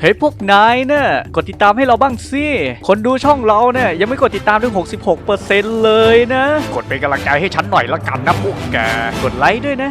เฮ้ยพวกนายเนี่ยกดติดตามให้เราบ้างสิ คนดูช่องเราเนี่ยยังไม่กดติดตามถึง 66%เลยนะ กดเป็นกำลังใจให้ฉันหน่อยละกันนะพวกแก กดไลค์ด้วยนะ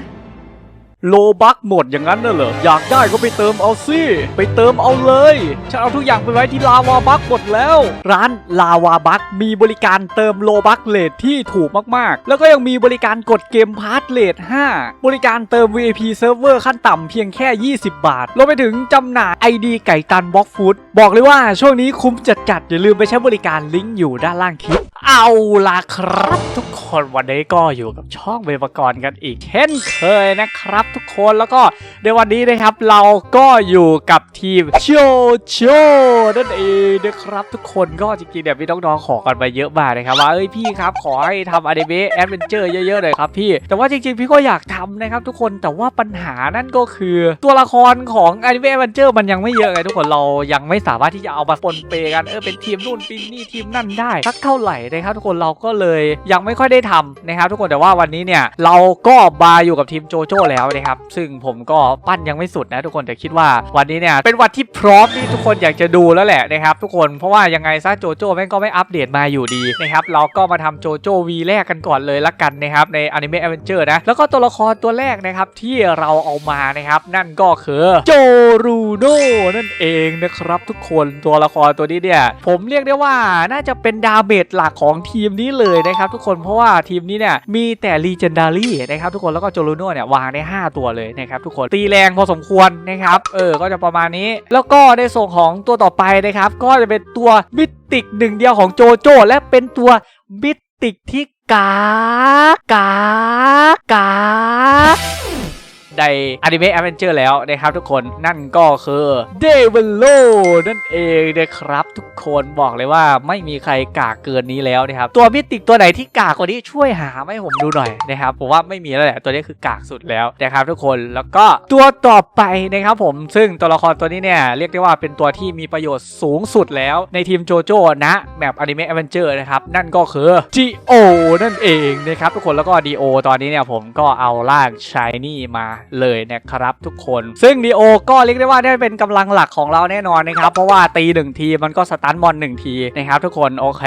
โลบักหมดอย่างนั้นน่ะเหรอ อยากได้ก็ไปเติมเอาสิไปเติมเอาเลยฉันเอาทุกอย่างไปไว้ที่ลาวาบักหมดแล้ว ร้านลาวาบักมีบริการเติมโลบักเลทที่ถูกมากๆ แล้วก็ยังมีบริการกดเกมพาร์ทเลท5 บริการเติม VIP Server ขั้นต่ำเพียงแค่ 20 บาทรวมไปถึงจำหน่าย ID ไก่ตันบล็อกฟูดบอกเลยว่าช่วงนี้คุ้มจัดๆอย่าลืมไปใช้บริการลิงก์อยู่ด้านล่างคลิปเอาล่ะครับทุกคนวันนี้ก็อยู่กับช่องเวบกรกันอีกเช่นเคยนะครับ ทุกคนแล้วก็ในวันนี้นะครับเราก็อยู่กับทีมโชโชนั่นเองนะครับ ทุกคนก็จริงๆเนี่ยมีน้องๆขอกันมาเยอะมากนะครับว่าเอ้ยพี่ครับขอให้ทำอนิเมะแอดเวนเจอร์เยอะๆหน่อยครับพี่แต่ว่าจริงๆพี่ก็อยากทำนะครับทุกคนแต่ว่าปัญหานั่นก็คือตัวละครของอนิเมะแอดเวนเจอร์มันยังไม่เยอะไงทุกคนเรายังไม่สามารถที่จะเอามาปนเปกันเออเป็นทีมนู่นทีมนี่ทีมนั่นได้สักเท่าไหร่นะครับทุกคนเราก็เลยยังไม่ค่อยได้ทำนะครับทุกคนแต่ว่าวันนี้เนี่ยเราก็มาอยู่กับทีมโจโจ้แล้วนะครับซึ่งผมก็ปั้นยังไม่สุดนะทุกคนแต่คิดว่าวันนี้เนี่ยเป็นวันที่พร้อมที่ทุกคนอยากจะดูแล้วแหละนะครับทุกคนเพราะว่ายังไงซะโจโจ้แม่งก็ไม่อัปเดตมาอยู่ดีนะครับเราก็มาทำโจโจ้วีแรกกันก่อนเลยละกันนะครับในอนิเมะแอเวนเจอร์นะแล้วก็ตัวละครตัวแรกนะครับที่เราเอามานะครับนั่นก็คือโจรูโนนั่นเองนะครับทุกคนตัวละครตัวนี้เนี่ยผมเรียกได้ว่าน่าจะเป็นดาเมจหลักของของทีมนี้เลยนะครับทุกคนเพราะว่าทีมนี้เนี่ยมีแต่ลีเจนดารี่นะครับทุกคนแล้วก็โจรูโน่เนี่ยวางได้ 5 ตัวเลยนะครับทุกคนตีแรงพอสมควรนะครับเออก็จะประมาณนี้ แล้วก็ในส่วนของตัวต่อไปนะครับก็จะเป็นตัวมิติกหนึ่งเดียวของโจโจ้และเป็นตัวมิติกที่กากากา ในอนิเมะแอดเวนเจอร์แล้วนะครับทุกคนนั่นก็คือเดวิลโลนั่นเองนะครับ ทุกคนบอกเลยว่าไม่มีใครกากเกินนี้แล้วนะครับตัวมิติกตัวไหนที่กากกว่านี้ช่วยหามาให้ผมดูหน่อยนะครับผมว่าไม่มีแล้วแหละตัวนี้คือกากสุดแล้วนะครับทุกคนแล้วก็ตัวต่อไปนะครับผมซึ่งตัวละครตัวนี้เนี่ยเรียกได้ว่าเป็นตัวที่มีประโยชน์สูงสุดแล้วในทีมโจโจ้นะแบบอนิเมะแอดเวนเจอร์นะครับนั่นก็คือ G.O นั่นเองนะครับทุกคนแล้วก็ D.O ตอนนี้เนี่ยผมก็เอาร่างชายนี่มาเลยนะครับทุกคน ซึ่ง D.O ก็เรียกได้ว่าได้เป็นกำลังหลักของเราแน่นอนนะครับ เพราะว่าตีหนึ่งทีมันก็สตันบอลหนึ่งทีนะครับทุกคนโอเค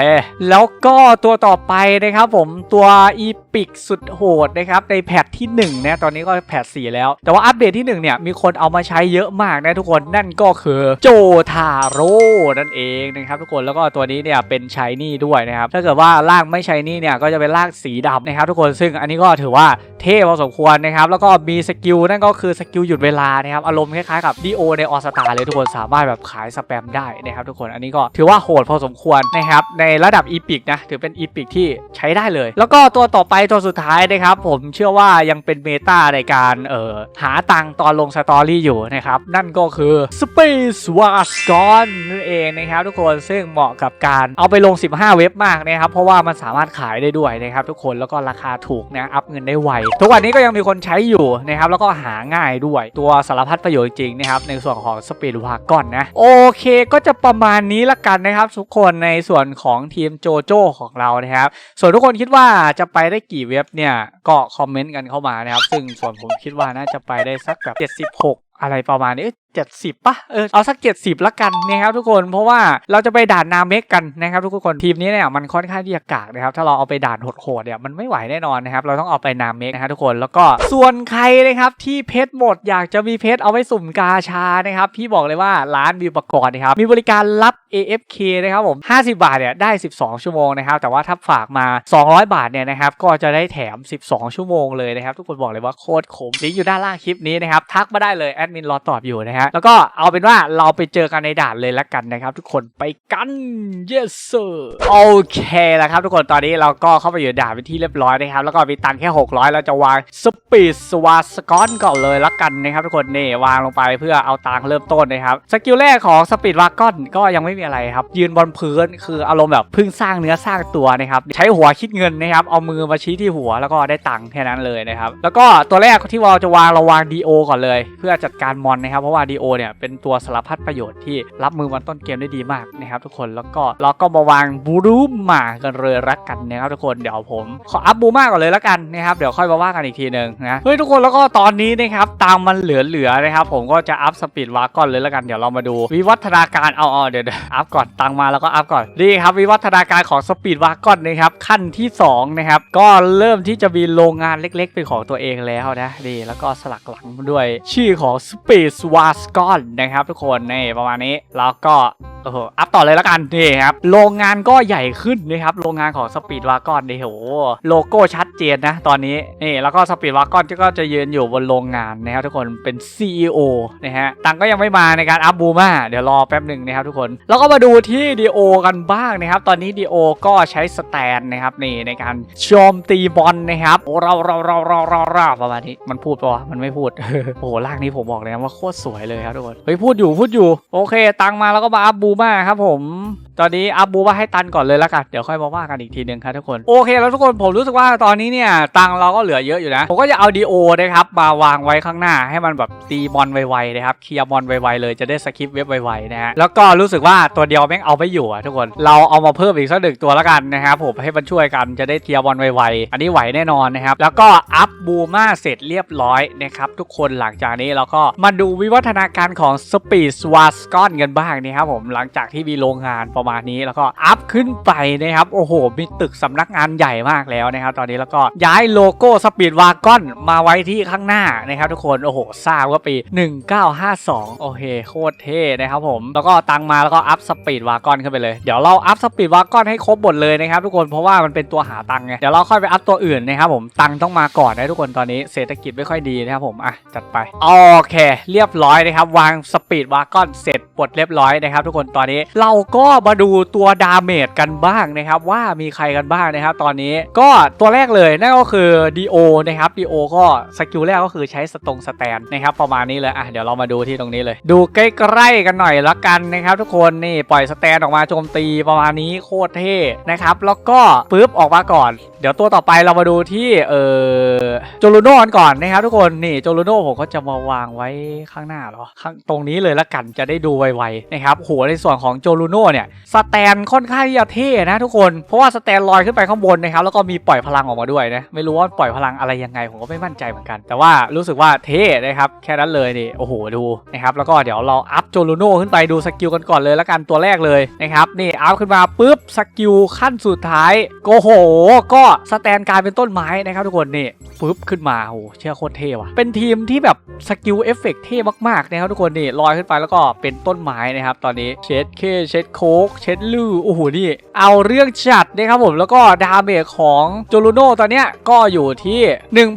แล้วก็ตัวต่อไปนะครับผมตัวอีพิกสุดโหดนะครับในแพทที่1นะตอนนี้ก็แพท4แล้ว แต่ว่าอัปเดตที่1เนี่ยมีคนเอามาใช้เยอะมากนะทุกคนนั่นก็คือโจทาโร่นั่นเองนะครับทุกคนแล้วก็ตัวนี้เนี่ยเป็นชายนี่ด้วยนะครับถ้าเกิดว่าร่างไม่ชายนี่เนี่ยก็จะเป็นร่างสีดำนะครับทุกคนซึ่งอันนี้ก็ถือว่าเท่พอสมควรนะครับแล้วก็มีสกิลนั่นก็คือสกิลหยุดเวลานะครับอารมณ์คล้ายๆกับดีโอในออสตาเลยทุกคนสามารถแบบขายสแปมได้นะครับทุกคนอันนี้ก็ถือว่าโหดพอสมควรนะครับในระดับอีพิกนะถือเป็นอีพิกที่ใช้ได้เลย แล้วก็ตัวต่อไปตัวสุดท้ายนะครับผมเชื่อว่ายังเป็นเมตาในการเอ่อหาตังตอนลงสตอรี่อยู่นะครับนั่นก็คือ Space Wars Gone นั่นเองนะครับทุกคนซึ่งเหมาะกับการเอาไปลง 15 เว็บมากนะครับเพราะว่ามันสามารถขายได้ด้วยนะครับทุกคนแล้วก็ราคาถูกนะอัพเงินได้ไวทุกวันนี้ก็ยังมีคนใช้อยู่นะครับแล้วก็หาง่ายด้วยตัวสารพัดประโยชน์จริงๆนะครับในส่วนของ Speed w a g o n นะโอเคก็จะประมาณนี้ละกันนะครับ ทุกคนในส่วนของทีมโจโจ้ของเรานะครับ ส่วนทุกคนคิดว่าจะไปได้กี่เว็บเนี่ยก็คอมเมนต์กันเข้ามานะครับ ซึ่งส่วนผมคิดว่าน่าจะไปได้สักแบบ 76 อะไรประมาณนี้เจ็ดสิบป่ะเออเอาสักเจ็ดสิบละกันนะครับทุกคนเพราะว่าเราจะไปด่านนาเมกกันนะครับทุกคนทีมนี้เนี่ยมันค่อนข้างที่จะกากนะครับถ้าเราเอาไปด่านโหดๆเนี่ยมันไม่ไหวแน่นอนนะครับเราต้องเอาไปนาเมกนะครับทุกคนแล้วก็ส่วนใครนะครับที่เพชรหมดอยากจะมีเพชรเอาไว้สุ่มกาชานะครับพี่บอกเลยว่าร้านวิวประกอบนะครับมีบริการรับ AFK นะครับผม50 บาทเนี่ยได้ 12 ชั่วโมงนะครับแต่ว่าถ้าฝากมา 200 บาทเนี่ยนะครับก็จะได้แถม 12 ชั่วโมงเลยนะครับทุกคนบอกเลยว่าโคตรคุ้มลิงก์อยู่ด้านล่างคลิปนี้นะครับทักมาได้เลยแอดมินรอตอบอยู่นะฮะแล้วก็เอาเป็นว่าเราไปเจอกันในด่านเลยละกันนะครับทุกคนไปกัน yes sir โอเคแล้วครับทุกคนตอนนี้เราก็เข้าไปอยู่ด่านเป็นที่เรียบร้อยนะครับแล้วก็มีตังค์แค่ 600 เราจะวางสปีดสวาสกอนก่อนเลยละกันนะครับทุกคนนี่วางลงไปเพื่อเอาตังเริ่มต้นนะครับสกิลแรกของสปีดวากอนก็ยังไม่มีอะไรครับยืนบนพื้นคืออารมณ์แบบเพิ่งสร้างเนื้อสร้างตัวนะครับใช้หัวคิดเงินนะครับเอามือมาชี้ที่หัวแล้วก็ได้ตังแค่นั้นเลยนะครับแล้วก็ตัวแรกที่เราจะวางเราวาง DO ก่อนเลย เพื่อจัดการมอนนะครับเพราะว่าดีโอเนี่ยเป็นตัวสารพัดประโยชน์ที่รับมือวันต้นเกมได้ดีมากนะครับทุกคนแล้วก็เราก็มาวางบูรูมากันเลยรักกันนะครับทุกคนเดี๋ยวผมขออัพบูมาก่อนเลยละกันนะครับเดี๋ยวค่อยมาว่ากันอีกทีหนึ่งนะเฮ้ยทุกคนแล้วก็ตอนนี้นะครับตามมันเหลือๆนะครับผมก็จะอัพสปีดวาก่อนเลยละกันเดี๋ยวเรามาดูวิวัฒนาการเอาเอาเดี๋ยวเดี๋ยวอัพก่อนตังมาแล้วก็อัพก่อนนี่ครับวิวัฒนาการของสปีดวาก่อนนะครับขั้นที่สองนะครับก็เริ่มที่จะมีโรงงานเล็ก ๆ เป็นของตัวเองแล้วนะนี่แล้วก็สลักหลังด้วยชื่อของ Space w a s c o n นะครับทุกคนนี่ประมาณนี้แล้วก็ โอ้โหอัพต่อเลยแล้วกันนี่ครับโรงงานก็ใหญ่ขึ้นนะครับโรงงานของสปีดวากอนนี่โหโลโก้ชัดเจนนะตอนนี้นี่แล้วก็สปีดวากอนก็จะยืนอยู่บนโรงงานนะครับทุกคนเป็น CEO นะฮะตังก็ยังไม่มาในการอัพบูมาเดี๋ยวรอแป๊บหนึ่งนะครับทุกคน แล้วก็มาดูที่ดีโอกันบ้างนะครับ ตอนนี้ดีโอก็ใช้สแตนนะครับนี่ในการโจมตีบอลนะครับโอ้เราเราเราเราเราเราประมาณนี้มันพูดปะวะมันไม่พูดโอ้โหลากนี้ผมบอกเลยนะว่าโคตรสวยเลยครับทุกคนเฮ้ยพูดอยู่พูดอยู่โอเค ตังมาแล้วก็มาอัพบูมาครับผมตอนนี้อัพบูมาให้ตันก่อนเลยแล้วกันเดี๋ยวค่อยมาว่ากันอีกทีหนึ่งครับทุกคนโอเคแล้วทุกคนผมรู้สึกว่าตอนนี้เนี่ยตังเราก็เหลือเยอะอยู่นะผมก็จะเอาดีโอนะครับมาวางไว้ข้างหน้าให้มันแบบตีบอลไวๆนะครับเคลียร์บอลไวๆเลยจะได้สคิปเว็บไวๆนะฮะแล้วก็รู้สึกว่าตัวเดียวแม่งเอาไม่อยู่อะทุกคนเราเอามาเพิ่มอีกสักหนึ่งตัวแล้วกันนะครับผมให้มันช่วยกันจะได้เคลียร์บอลไวๆอันนี้ไหวแน่นอนนะครับแล้วก็อัพบูมาเสร็จเรียบร้อยนะครับทุกคนหลังจากนี้เราก็มาดูวิวัฒนาการของสปีดสวาสกอนกันบ้างนะครับผมหลังังจากที่มีโรงงานประมาณนี้แล้วก็อัพขึ้นไปนะครับโอ้โห มีตึกสำนักงานใหญ่มากแล้วนะครับตอนนี้แล้วก็ย้ายโลโก้สปีดวากอนมาไว้ที่ข้างหน้านะครับทุกคนโอ้โหทราบว่าปี 1952 โอเคโคตรเท่นะครับผมแล้วก็ตังมาแล้วก็อัพสปีดวากอนขึ้นไปเลยเดี๋ยวเราอัพสปีดวากอนให้ครบหมดเลยนะครับทุกคนเพราะว่ามันเป็นตัวหาตังไงเดี๋ยวเราค่อยไปอัพตัวอื่นนะครับผมตังต้องมาก่อนนะทุกคนตอนนี้เศรษฐกิจไม่ค่อยดีนะครับผมอะจัดไปโอเค เรียบร้อยนะครับวางสปีดวากอนเสร็จปลดเรียบร้อยนะครับทุกคนตอนนี้ เราก็มาดูตัวดาเมจกันบ้างนะครับ ว่ามีใครกันบ้างนะครับ ตอนนี้ก็ตัวแรกเลยนั่นก็คือดีโอนะครับดีโอก็สกิลแรกก็คือใช้สตรงสแตนนะครับประมาณนี้เลยอะเดี๋ยวเรามาดูที่ตรงนี้เลย ดูใกล้ๆกันหน่อยละกันนะครับ ทุกคนนี่ปล่อยสแตนออกมาโจมตีประมาณนี้โคตรเท่นะครับ แล้วก็ปึ๊บออกมาก่อน เดี๋ยวตัวต่อไปเรามาดูที่เออโจลูโน่กันก่อนนะครับ ทุกคนนี่โจลูโน่ผมก็จะมาวางไว้ข้างหน้าหรอข้างตรงนี้เลยละกันจะได้ดูไวๆนะครับโหในส่วนของโจลูโน่เนี่ยสแตนค่อนข้างที่จะเท่นะทุกคน เพราะว่าสแตนลอยขึ้นไปข้างบนนะครับแล้วก็มีปล่อยพลังออกมาด้วยนะไม่รู้ว่าปล่อยพลังอะไรยังไงผมก็ไม่มั่นใจเหมือนกัน แต่ว่ารู้สึกว่าเท่นะครับแค่นั้นเลยนี่โอ้โหดูนะครับแล้วก็เดี๋ยวเราอัพโจลูโน่ขึ้นไปดูสกิลกันก่อนเลยและกันตัวแรกเลยนะครับนี่อัพขึ้นมาปุ๊บสกิลขั้นสุดท้ายโอ้โห ก็สแตนกลายเป็นต้นไม้นะครับทุกคนนี่ปุ๊บขึ้นมาโอ้เชื่อโคตรเท่ว่ะเป็นทีมที่แบบสกิลเอฟเฟกต์เท่มากๆนะครับทุกคนนี่ลอยขึ้นไปแล้วก็เป็นต้นไม้นะครับตอนนี้เชช็ดเคเช็ดโคกเช็ดลือโอ้โห นี่ เอาเรื่องจัดนะครับผม แล้วก็ดาเมจของโจลูโน่ตอนเนี้ยก็อยู่ที่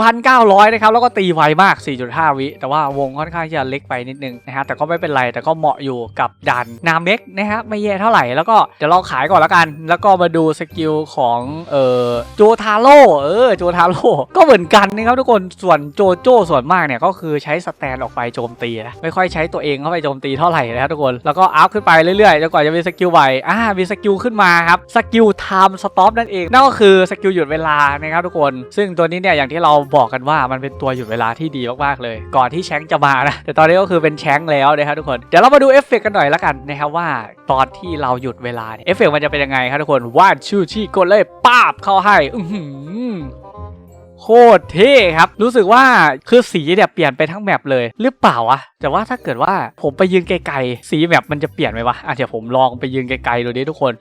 1,900 นะครับ แล้วก็ตีไวมาก 4.5 วิ แต่ว่าวงค่อนข้างจะเล็กไปนิดนึงนะฮะ แต่ก็ไม่เป็นไร แต่ก็เหมาะอยู่กับดันนามเม็กนะฮะ ไม่แย่เท่าไหร่ แล้วก็เดี๋ยวเราขายก่อนแล้วกัน แล้วก็มาดูสกิลของเอ่อโจทาโร่เออโจทาโร่ก็เหมือนกันนะครับทุกคน ส่วนโจโจ้ส่วนมากเนี่ยก็คือใช้สแตนออกไปโจมตีนะ ไม่ค่อยใช้ตัวเองเข้าไปโจมตีเท่าไหร่นะครับทุกคน แล้วก็อัพขึ้นไปเรื่อยๆจนกว่าจะมีสกิลไวอ่ามีสกิลขึ้นมาครับสกิลไทม์สต็อปนั่นเองนั่นก็คือสกิลหยุดเวลานะครับทุกคน ซึ่งตัวนี้เนี่ยอย่างที่เราบอกกันว่ามันเป็นตัวหยุดเวลาที่ดีมากๆเลย ก่อนที่แชงจะมานะแต่ตอนนี้ก็คือเป็นแชงแล้วนะครับทุกคนเดี๋ยวเรามาดูเอฟเฟกต์กันหน่อยละกันนะครับว่าตอนที่เราหยุดเวลาเอฟเฟกต์มันจะเป็นยังไงครับทุกคนวาดชื่อชี่กดเลยป้าบเข้าให้อื โคตรเท่ครับ รู้สึกว่าคือสีเนี่ยเปลี่ยนไปทั้งแมปเลย หรือเปล่าอะแต่ว่าถ้าเกิดว่าผมไปยืนไกลๆ สีแมปมันจะเปลี่ยนไหมวะอะเดี๋ยวผมลองไปยืนไกลๆดูดิทุกคน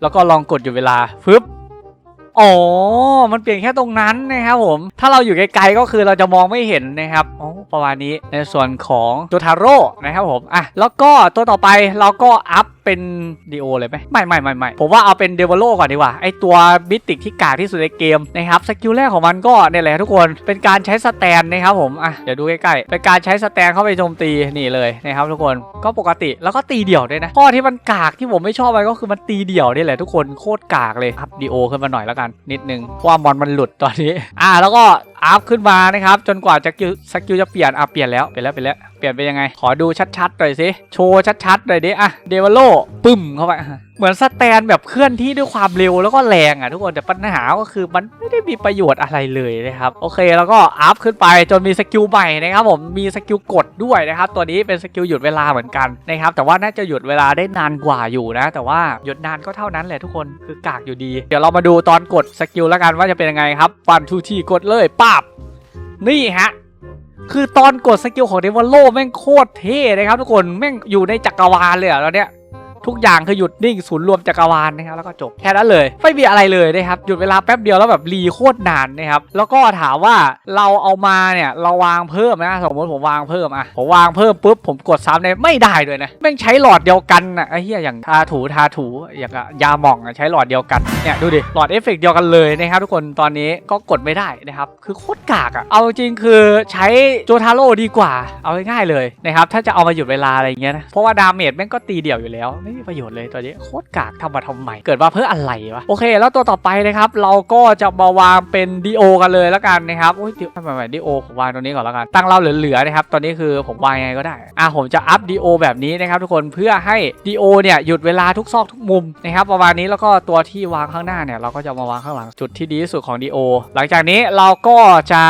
แล้วก็ลองกดอยู่เวลาฟึบ อ๋อ มันเปลี่ยนแค่ตรงนั้นนะครับผม ถ้าเราอยู่ไกลๆก็คือเราจะมองไม่เห็นนะครับอ๋อประมาณนี้ในส่วนของตัวทาโร่นะครับผมอะแล้วก็ตัวต่อไปเราก็อัพเป็นดีโอเลยไหมไม่ไม่ไม่ไม่ผมว่าเอาเป็นเดวโลก่อนดีกว่า ไอตัวบิติกที่กากที่สุดในเกมนะครับสกิลแรกของมันก็เนี่ยแหละทุกคนเป็นการใช้สแตนนะครับผมอะเดี๋ยวดูใกล้ๆเป็นการใช้สแตนเข้าไปโจมตีนี่เลยนะครับทุกคนก็ปกติแล้วก็ตีเดี่ยวด้วยนะข้อที่มันกากที่ผมไม่ชอบไปก็คือมันตีเดี่ยวนี่แหละทุกคนโคตรกากเลยอัพดีโอขึ้นมาหน่อยแล้วกันนิดนึงเพราะว่ามอนมันหลุดตอนนี้ อ่า แล้วก็ อัพขึ้นมานะครับ จนกว่าจะกิลสกิลจะเปลี่ยนอะเปลี่ยนแล้วเปลี่ยนแล้วเปลี่ยนแล้วเปลี่ยนไปยังไง ขอดูชัดๆหน่อยสิโชว์ชัดๆหน่อยดิอะเดวโลปึ้มเข้าไปเหมือนสแตนแบบเคลื่อนที่ด้วยความเร็วแล้วก็แรงอะทุกคนแต่ปัญหาก็คือมันไม่ได้มีประโยชน์อะไรเลยนะครับโอเคแล้วก็อัพขึ้นไปจนมีสกิลใหม่นะครับผมมีสกิลกดด้วยนะครับตัวนี้เป็นสกิลหยุดเวลาเหมือนกันนะครับแต่ว่าน่าจะหยุดเวลาได้นานกว่าอยู่นะ แต่ว่าหยุดนานก็เท่านั้นแหละทุกคนคือกากอยู่ดี เดี๋ยวเรามาดูตอนกดสกิลแล้วกันว่าจะเป็นยังไงครับฟันทูทีกดเลยปั๊บ นี่ฮะ คือตอนกดสกิลของเดวอลโลแม่งโคตรเท่นะครับทุกคน แม่งอยู่ในจักรวาลเลยอะตอนเนี้ย ทุกอย่างคือหยุดนิ่งศูนย์รวมจักรวาลนะครับแล้วก็จบแค่นั้นเลยไม่มีอะไรเลยนะครับหยุดเวลาแป๊บเดียวแล้วแบบรีโคตรนานนะครับแล้วก็ถามว่าเราเอามาเนี่ยเราวางเพิ่มนะสมมติผมวางเพิ่มอะผมวางเพิ่มปุ๊บผมกดซ้ำเนี่ยไม่ได้ด้วยนะแม่งใช้หลอดเดียวกันอะไอ้เหี้ยอย่างทาถูทาถูอย่างยาหม่องอะใช้หลอดเดียวกันเนี่ยดูดิหลอดเอฟเฟกต์เดียวกันเลยนะครับทุกคนตอนนี้ก็กดไม่ได้นะครับคือโคตรกากอะเอาจริงคือใช้โจทาโร่ดีกว่า เอาง่ายๆเลยนะครับถ้าจะเอามาหยุดเวลาอะไรเงี้ยนะเพราะว่าดาเมจแม่งก็ตีเดี่ยวอยู่แล้วไม่มีประโยชน์เลยตัวนี้โคตรกากทำมาทำไมเกิดมาเพื่ออะไรวะโอเค แล้วตัวต่อไปนะครับ เราก็จะมาวางเป็นดีโอกันเลยแล้วกันนะครับโอ้ยเดี๋ยวทำไมดีโอผมวางตรงนี้ก่อนแล้วกันตั้งเราเหลือๆนะครับตอนนี้คือผมวางยังไงก็ได้อะผมจะอัพดีโอแบบนี้นะครับทุกคนเพื่อให้ดีโอเนี่ยหยุดเวลาทุกซอกทุกมุมนะครับประมาณนี้แล้วก็ตัวที่วางข้างหน้าเนี่ยเราก็จะมาวางข้างหลังจุดที่ดีที่สุดของดีโอหลังจากนี้เราก็จะ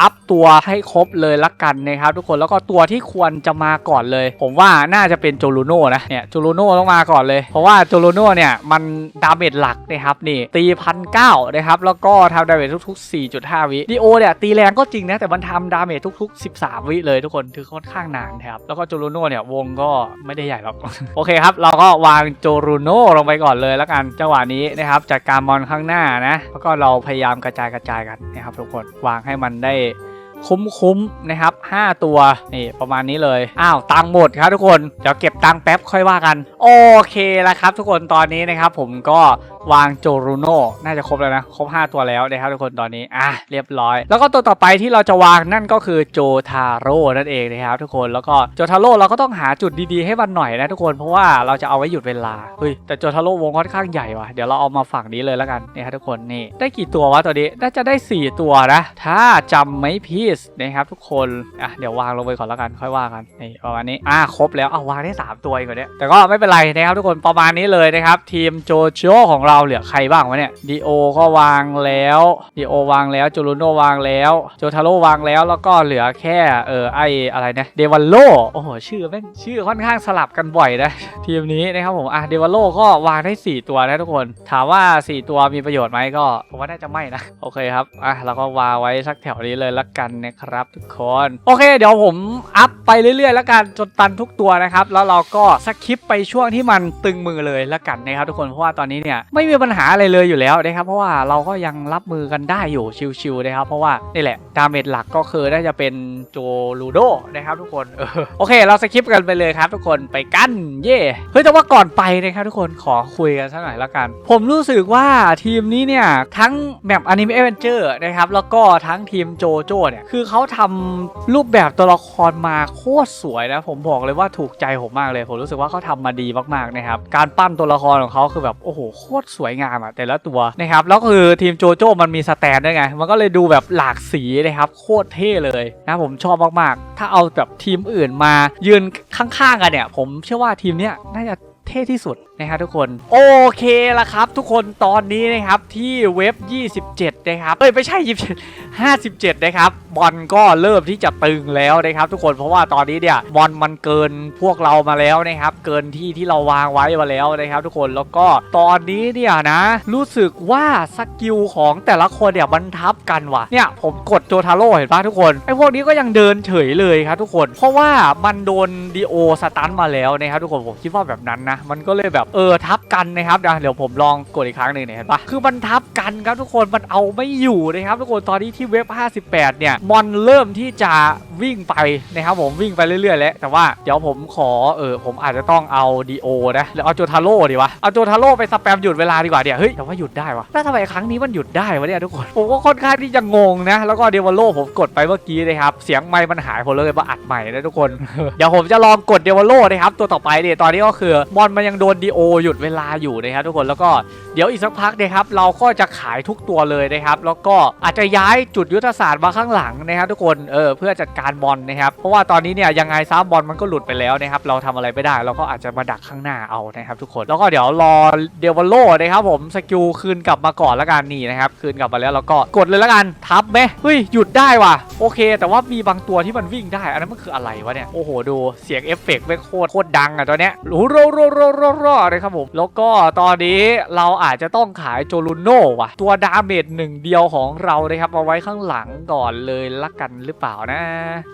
อัพตัวให้ครบเลยละกันนะครับทุกคนแล้วก็ตัวที่ควรจะมาก่อนเลย ผมว่าน่าจะเป็นโจลูโน่นะเนี่ยโจลูโน่ต้องมาก่อนเลย เพราะว่าโจลูโน่เนี่ย มันดาเมจหลักนะครับนี่ตีพันเก้านะครับ แล้วก็ทำดาเมจทุกๆ 4.5 วิดีโอเนี่ยตีแรงก็จริงนะ แต่มันทำดาเมจทุก ๆ 13 วิเลยทุกคนคือค่อนข้างนานนะครับ แล้วก็โจลูโน่เนี่ยวงก็ไม่ได้ใหญ่หรอก โอเคครับ เราก็วางโจรูโน่ลงไปก่อนเลยแล้วกันจังหวะนี้นะครับจัดการมอนข้างหน้านะ แล้วก็เราพยายามกระจายกระจายกันนะครับทุกคนวางให้มันได้ คุ้มๆนะครับ 5 ตัวนี่ประมาณนี้เลย อ้าวตังหมดครับทุกคน เดี๋ยวเก็บตังแป๊บค่อยว่ากัน โอเคแล้วครับ ทุกคนตอนนี้นะครับผมก็ วางโจรูโน่น่าจะครบแล้วนะ ครบ 5 ตัวแล้วนะครับทุกคนตอนนี้อะเรียบร้อย แล้วก็ตัวต่อไปที่เราจะวางนั่นก็คือโจทาโร่นั่นเองนะครับทุกคนแล้วก็โจทาโร่เราก็ต้องหาจุดดีๆให้มันหน่อยนะทุกคนเพราะว่าเราจะเอาไว้หยุดเวลาเฮ้ยแต่โจทาโร่วงค่อนข้างใหญ่ว่ะเดี๋ยวเราเอามาฝั่งนี้เลยแล้วกันนี่ครับทุกคนนี่ได้กี่ตัววะตัวนี้น่าจะได้ 4 ตัวนะ ถ้าจำไม่ผิดนะครับทุกคนอะเดี๋ยววางลงไปก่อนแล้วกันค่อยว่ากันนี่ประมาณนี้อะครบแล้วเอาวางได้ 3 ตัวเองก่อนเนี่ยแต่ก็ไม่เป็นไรนะครับทุกคนประมาณนี้เลยนะครับทีมโจโจของเราเหลือใครบ้างวะเนี่ยดีโอก็วางแล้วดีโอวางแล้วจูรุโนวางแล้วโจทาโร่วางแล้วแล้วก็เหลือแค่เออไออะไรนะเดวัลโลโอ้โหชื่อแม่งชื่อค่อนข้างสลับกันบ่อยนะทีมนี้นะครับผมอะเดวัลโลก็วางได้ 4 ตัวนะทุกคน ถามว่า 4 ตัวมีประโยชน์ไหมก็ผมว่าน่าจะไม่นะโอเคครับอะเราก็วางไว้สักแถวนี้เลยละกันนะครับทุกคนโอเค เดี๋ยวผมอัพไปเรื่อยๆแล้วกันจนตันทุกตัวนะครับแล้วเราก็สคิปไปช่วงที่มันตึงมือเลยละกันนะครับทุกคนเพราะว่าตอนนี้เนี่ยไม่ไม่มีปัญหาอะไรเลยอยู่แล้วนะครับเพราะว่าเราก็ยังรับมือกันได้อยู่ชิวๆนะครับเพราะว่านี่แหละดาเมจหลักก็คือน่าจะเป็นโจลูโดนะครับทุกคนออโอเค เราสคิปกันไปเลยครับ ทุกคนไปกันเย่เฮ้ยแต่ว่าก่อนไปนะครับทุกคนขอคุยกันสักหน่อยละกัน ผมรู้สึกว่าทีมนี้เนี่ยทั้งแบบอนิเมะเอเวนเจอร์นะครับแล้วก็ทั้งทีมโจโจเนี่ยคือเขาทำรูปแบบตัวละครมาโคตรสวยนะผมบอกเลยว่าถูกใจผมมากเลย ผมรู้สึกว่าเขาทำมาดีมากๆนะครับการปั้นตัวละครของเขาคือแบบโอ้โหโคตรสวยงามอะแต่ละตัวนะครับแล้วคือทีมโจโจ้มันมีสแตนด้วยไง มันก็เลยดูแบบหลากสีนะครับ โคตรเท่เลยนะผมชอบมากๆ ถ้าเอาแบบทีมอื่นมายืนข้างๆกันเนี่ย ผมเชื่อว่าทีมเนี้ยน่าจะเท่ที่สุด นะครับทุกคนโอเคละครับ ทุกคนตอนนี้นะครับที่เว็บ 27 นะครับเอ้ยไม่ใช่ 27 57 นะครับบอลก็เริ่มที่จะตึงแล้วนะครับ ทุกคนเพราะว่าตอนนี้เนี่ยบอลมันเกินพวกเรามาแล้วนะครับ เกินที่ที่เราวางไว้มาแล้วนะครับ ทุกคนแล้วก็ตอนนี้เนี่ยนะ รู้สึกว่าสกิลของแต่ละคนเนี่ยมันทับกันว่ะเนี่ยผมกดโจทาโร่เห็นปะทุกคนไอพวกนี้ก็ยังเดินเฉยเลยครับทุกคน เพราะว่ามันโดนดีโอสตันมาแล้วนะครับทุกคนผมคิดว่าแบบนั้นนะมันก็เลยแบบเออทับกันนะครับเดี๋ยวเดี๋ยวผมลองกดอีกครั้งหนึ่งเนี่ยเห็นปะคือมันทับกันครับทุกคนมันเอาไม่อยู่นะครับทุกคนตอนนี้ที่เว็บ 58 เนี่ยมอนเริ่มที่จะวิ่งไปนะครับผมวิ่งไปเรื่อยๆแล้วแต่ว่าเดี๋ยวผมขอเออผมอาจจะต้องเอาดีโอนะแล้วเอาโจทาโร่ดีวะเอาโจทาโร่ไปสแปมหยุดเวลาดีกว่าเดี๋ยวเฮ้ยแต่ว่าหยุดได้วะแล้วทำไมครั้งนี้มันหยุดได้วะเนี่ยทุกคนผมก็ค่อนข้างที่จะงงนะแล้วก็เดวโลผมกดไปเมื่อกี้นะครับเสียงไมค์มันหายผมเลยมาอัดใหม่นะทุกคนเดี๋ยวผมจะลองกดเดวโลนะครับตัวต่อไปเนี่ยตอนนี้ก็คือมอนมันยังโดนดีโอหยุดเวลาอยู่นะครับทุกคนแล้วก็เดี๋ยวอีกสักพักนะครับเราก็จะขายทุกตัวเลยนะครับ แล้วก็อาจจะย้ายจุดยุทธศาสตร์มาข้างหลังนะครับ ทุกคนเออเพื่อจัดการบอลนะครับเพราะว่าตอนนี้เนี่ยยังไงซ้ำบอลมันก็หลุดไปแล้วนะครับ เราทำอะไรไม่ได้เราก็อาจจะมาดักข้างหน้าเอานะครับ ทุกคนแล้วก็เดี๋ยวรอเดวโลนะครับผมสกิลคืนกลับมาก่อนล้วกันนี่นะครับคืนกลับมาแล้วเราก็กดเลยล้วกันทับไหมเฮ้ยหยุดได้ว่ะโอเค แต่ว่ามีบางตัวที่มันวิ่งได้ อันนั้นมันคืออะไรวะเนี่ยโอ้โหดูเสียงเอฟเฟกต์ไม่โคตรโคตรดังอะตัวเนี้ยโอ้รรรโรโรนะครับผม แล้วก็ตอนนี้เราอาจจะต้องขายโจลูโน่ว่ะ ตัวดาเมจหนึ่งเดียวของเรานะครับเอาไว้ข้างหลังก่อนเลยละกันหรือเปล่านะ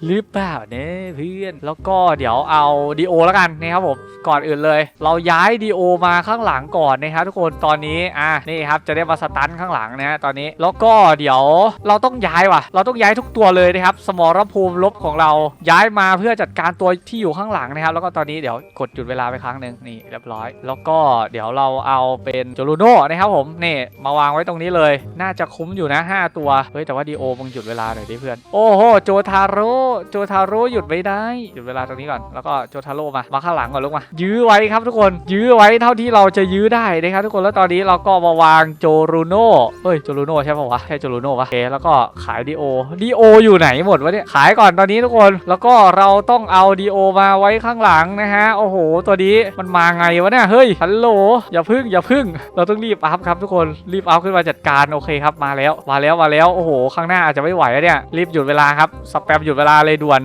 หรือเปล่าเนี่ยเพื่อน แล้วก็เดี๋ยวเอาดีโอแล้วกันนะครับผม ก่อนอื่นเลย เราย้ายดีโอมาข้างหลังก่อนนะครับทุกคนตอนนี้อะนี่ครับจะได้มาสตันข้างหลังนะฮะตอนนี้แล้วก็เดี๋ยวเราต้องย้ายว่ะ เราต้องย้ายทุกตัวเลยนะครับ สมรภูมิลบของเราย้ายมาเพื่อจัดการตัวที่อยู่ข้างหลังนะครับ แล้วก็ตอนนี้เดี๋ยวกดหยุดเวลาไปครั้งหนึ่งนี่เรียบร้อยแล้วก็เดี๋ยวเราเอาเป็นโจลูโน่นะครับผมนี่มาวางไว้ตรงนี้เลย น่าจะคุ้มอยู่นะ 5 ตัว เฮ้ย แต่ว่าดีโอมึงหยุดเวลาหน่อยดิเพื่อน โอ้โห โจทาโร่โจทาโร่หยุดไม่ได้ หยุดเวลาตรงนี้ก่อน แล้วก็โจทาโร่มา มาข้างหลังก่อนลูกมา ยื้อไว้ครับทุกคน ยื้อไว้เท่าที่เราจะยื้อได้นะครับทุกคน แล้วตอนนี้เราก็มาวางโจลูโน่เฮ้ย โจลูโน่ใช่ป่าวะ ใช่โจลูโน่ปะโอเค แล้วก็ขายดีโอ ดีโออยู่ไหนหมดวะเนี่ย ขายก่อนตอนนี้ทุกคน แล้วก็เราต้องเอาดีโอมาไว้ข้างหลังนะฮะ โอ้โห ตัวนี้มันมาไงวะเนี่ยเฮ้ยฮัลโหลอย่าพึ่งอย่าพึ่ง เราต้องรีบอัพครับทุกคนรีบอัพขึ้นมาจัดการโอเคครับมาแล้วมาแล้วมาแล้วโอ้โหข้างหน้าอาจจะไม่ไหวแล้วเนี่ยรีบหยุดเวลาครับสแปมหยุดเวลาเลยด่วน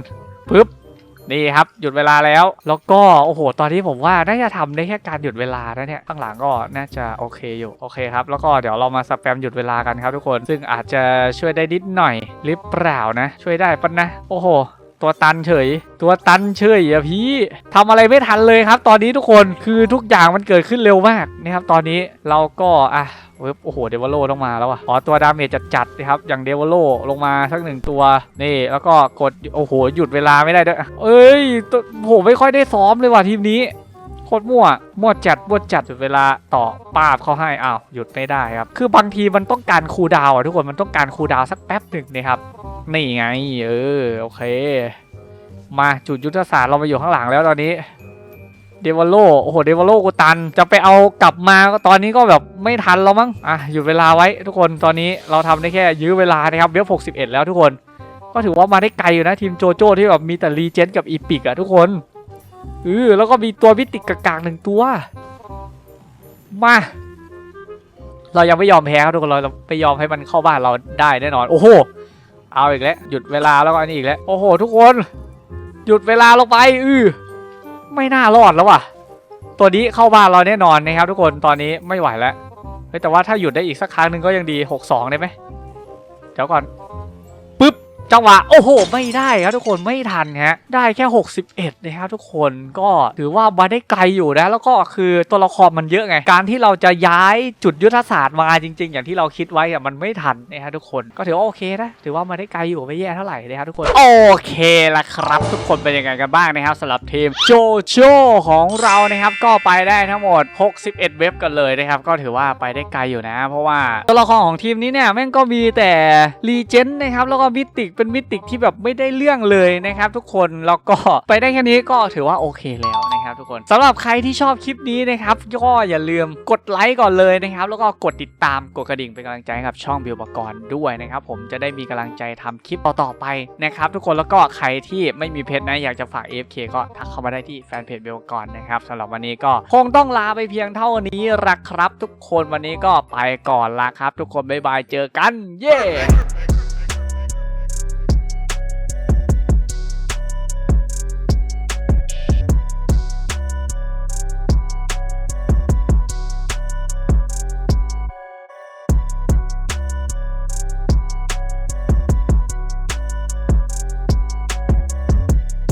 ปึ๊บนี่ครับหยุดเวลาแล้วแล้วก็โอ้โห ตอนนี้ผมว่าน่าจะทำได้แค่การหยุดเวลานะเนี่ยข้างหลังก็น่าจะโอเคอยู่โอเคครับแล้วก็เดี๋ยวเรามาสแปมหยุดเวลากันครับทุกคนซึ่งอาจจะช่วยได้นิดหน่อยหรือเปล่านะ ช่วยได้ปะนะ โอ้โห ตัวตันเฉย ตัวตันเฉยอะพี่ทำอะไรไม่ทันเลยครับ ตอนนี้ทุกคนคือทุกอย่างมันเกิดขึ้นเร็วมากนะครับตอนนี้เราก็อะเว็บโอ้โหเดวโลต้องมาแล้วอะอ๋อตัวดาเมจจัดๆนะครับอย่างเดวโลลงมาสักหนึ่งตัวนี่แล้วก็กดโอ้โหหยุดเวลาไม่ได้ด้วยเอ้ยตัวโอ้โหไม่ค่อยได้ซ้อมเลยว่ะทีมนี้ ตรมั่ว มั่วจัด มั่วจัดเวลาต่อป้าบเขาให้อ้าวหยุดไม่ได้ครับ คือบางทีมันต้องการคูดาวอะทุกคน มันต้องการคูดาวสักแป๊บหนึ่งนะครับ นี่ไง เออ โอเค มาจุดยุทธศาสตร์เรามาอยู่ข้างหลังแล้วตอนนี้ เดวโลโอ้โห เดวโลกูตัน จะไปเอากลับมาก็ตอนนี้ก็แบบไม่ทันแล้วมั้ง อะ หยุดเวลาไว้ทุกคน ตอนนี้เราทำได้แค่ยื้อเวลานะครับ เวฟ61แล้วทุกคน ก็ถือว่ามาได้ไกลอยู่นะทีมโจโจ้ที่แบบมีแต่รีเจนกับอีพิกอะทุกคน เออแล้วก็มีตัวมิติกกากๆหนึ่งตัว มา เรายังไม่ยอมแพ้ครับทุกคนเราไม่ยอมให้มันเข้าบ้านเราได้แน่นอน โอ้โห เอาอีกแล้ว หยุดเวลาแล้วก็อันนี้อีกแล้ว โอ้โห ทุกคน หยุดเวลาลงไปอือไม่น่ารอดแล้วว่ะ ตัวนี้เข้าบ้านเราแน่นอนนะครับ ทุกคนตอนนี้ไม่ไหวแล้วเฮ้แต่ว่าถ้าหยุดได้อีกสักครั้งหนึ่งก็ยังดี 6-2 ได้ไหมเดี๋ยวก่อน จังหวะโอ้โห ไม่ได้ครับทุกคนไม่ทันฮะได้แค่ 61นะครับทุกคนก็ถือว่ามาได้ไกลอยู่นะ แล้วก็คือตัวละครมันเยอะไง การที่เราจะย้ายจุดยุทธศาสตร์มาจริง ๆ อย่างที่เราคิดไว้อะมันไม่ทันนะครับทุกคนก็ถือว่าโอเคนะถือว่ามาได้ไกลอยู่ไม่แย่เท่าไหร่นะครับทุกคนโอเคละครับ ทุกคนเป็นยังไงกันบ้างนะครับสำหรับทีมโจโจของเรานะครับก็ไปได้ทั้งหมด 61 เว็บกันเลยนะครับก็ถือว่าไปได้ไกลอยู่นะ เพราะว่าตัวละครของทีมนี้เนี่ยแม่งก็มีแต่รีเจนนะครับแล้วก็มิติกเป็นมิติที่แบบไม่ได้เรื่องเลยนะครับทุกคนแล้วก็ไปได้แค่นี้ก็ถือว่าโอเคแล้วนะครับทุกคนสำหรับใครที่ชอบคลิปนี้นะครับก็อย่าลืมกดไลค์ก่อนเลยนะครับ แล้วก็กดติดตามกดกระดิ่งเป็นกำลังใจกับช่องบิวบกรด้วยนะครับ ผมจะได้มีกำลังใจทำคลิปต่อๆไปนะครับ ทุกคนแล้วก็ใครที่ไม่มีเพจนะอยากจะฝาก AFK ก็ทักเข้ามาได้ที่แฟนเพจบิวบกรนะครับสำหรับวันนี้ก็คงต้องลาไปเพียงเท่านี้ละครับ ทุกคนวันนี้ก็ไปก่อนละครับ ทุกคนบ๊ายบายเจอกัน เย้